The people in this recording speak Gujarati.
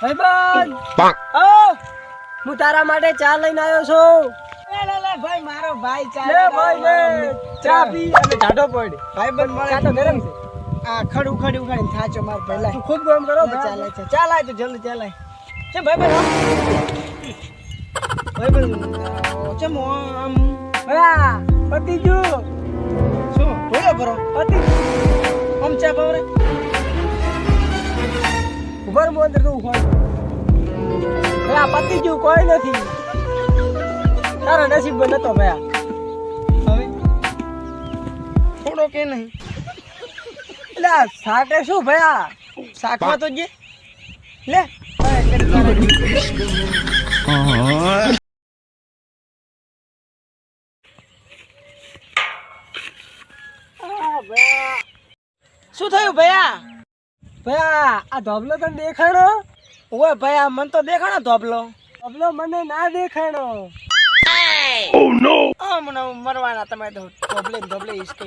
ભાઈબંધ bonk, ઓ હું તારા માટે ચા લઈને આવ્યો છું. લે લે લે ભાઈ મારો ભાઈ ચા લે ભાઈ લે. ચા પી અને જાડો પડ. ભાઈ બંધ મળે ચા તો ગરમ છે. આ ખડ ઉખડી ઉખડીને થાચો માર પહેલા. તું ખૂબ ગરમ કરો ચાલે છે. ચાલ આય તો જલ્દી ચાલે છે ભાઈ બંધ ભાઈ બંધ ચમ આમ. હા પતિજુ. શું? બોલો કરો પતી આમ ચા પાવરે. મોંદર હોય. આ પતી ગયું કોઈ નથી. તારા નસીબ નતો ભયા. હવે? થોડો કે નહીં. એટલે આ સાટે શું ભયા? શાકમાં તો જે લે. શું થયું ભયા? ભયા આ ધોબલો તને દેખાણો? ઓય આ મને તો દેખાણો ધોબલો. ધોબલો મને ના દેખાણો. આ મને મરવાના તમે ધોબલે ધોબલે ઈસકે